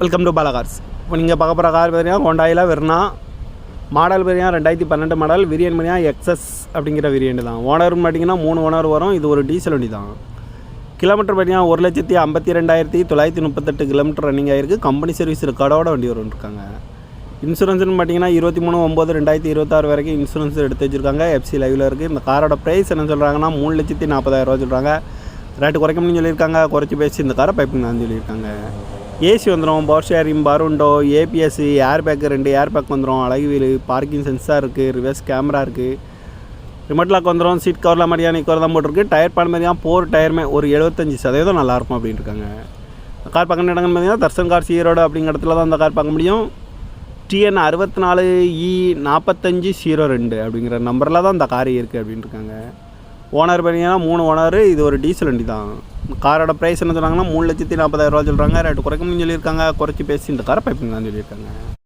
Welcome to பாலகார்ஸ் இப்போ நீங்கள் பார்க்க போகிற கார் பார்த்தீங்கன்னா ஹோண்டாயில் வெர்னா மாடல் பார்த்தீங்கன்னா ரெண்டாயிரத்தி பன்னெண்டு மாடல் விரியன் பார்த்தீங்கன்னா எக்ஸஸ் அப்படிங்கிற வேரியண்ட் தான். ஓனர் பார்த்தீங்கன்னா மூணு ஓனர் வரும். இது ஒரு டீசல் வண்டி தான். கிலோமீட்டர் பார்த்தீங்கன்னா ஒரு லட்சத்தி ஐம்பத்தி ரெண்டாயிரத்தி தொள்ளாயிரத்தி முப்பத்தெட்டு கிலோமீட்டர் ரன்னிங் ஆகிருக்கு கம்பெனி சர்வீஸ் ரெக்கார்டோட வண்டி வரும் இருக்காங்க. இன்சூரன்ஸ்னு பார்த்தீங்கன்னா இருபத்தி மூணு ஒம்பது ரெண்டாயிரத்தி இருபத்தாறு வரைக்கும் இன்சூரன்ஸ் எடுத்து வச்சுருக்காங்க. எஃப்சி லைவில் இருக்குது இந்த காரோட ப்ரைஸ் என்ன சொல்கிறாங்கன்னா மூணு லட்சத்தி நாற்பதாயிரரூவா சொல்கிறாங்க ரேட்டு குறைக்கணும்னு சொல்லியிருக்காங்க. குறைச்சி பேசி இந்த காரை பைப்பிங் தான் சொல்லியிருக்காங்க. ஏசி வந்துடும் பவர் ஷேரிங் பருண்டோ ஏபிஎஸ்சி ஏர் பேக்கு ரெண்டு ஏர் பேக் வந்துடும் அழகு வீல் பார்க்கிங் சென்சார் இருக்குது ரிவர்ஸ் கேமரா இருக்குது ரிமோட் லாக் வந்துடும் சீட் கவரில் மாதிரியான கவர் தான் போட்டிருக்கு. டயர் பால் மாதிரியாக போர் டயருமே ஒரு எழுபத்தஞ்சி சதவீதம் நல்லாயிருக்கும் அப்படின்னு இருக்காங்க. கார் பார்க்க இடங்கள்னு பார்த்தீங்கன்னா தர்சன் கார் சீரோடு அப்படிங்கிற இடத்துல தான் அந்த கார் பார்க்க முடியும். டிஎன் அறுபத்தி நாலு இ e நாற்பத்தஞ்சு ஜீரோ ரெண்டு அப்படிங்கிற நம்பரில் தான் இந்த கார் இருக்குது அப்படின்னு இருக்காங்க. ஓனர் பார்த்தீங்கன்னா மூணு ஓனர் இது ஒரு டீசல் வண்டி தான். காரோட ப்ரைஸ் என்ன சொன்னாங்கன்னா மூணு லட்சத்தி நாற்பதாயிரரூவா சொல்கிறாங்க ரேட்டு குறைக்கணும்னு சொல்லியிருக்காங்க. குறைச்சி பேசி இந்த காரை பைப்பிங் தான் சொல்லியிருக்காங்க.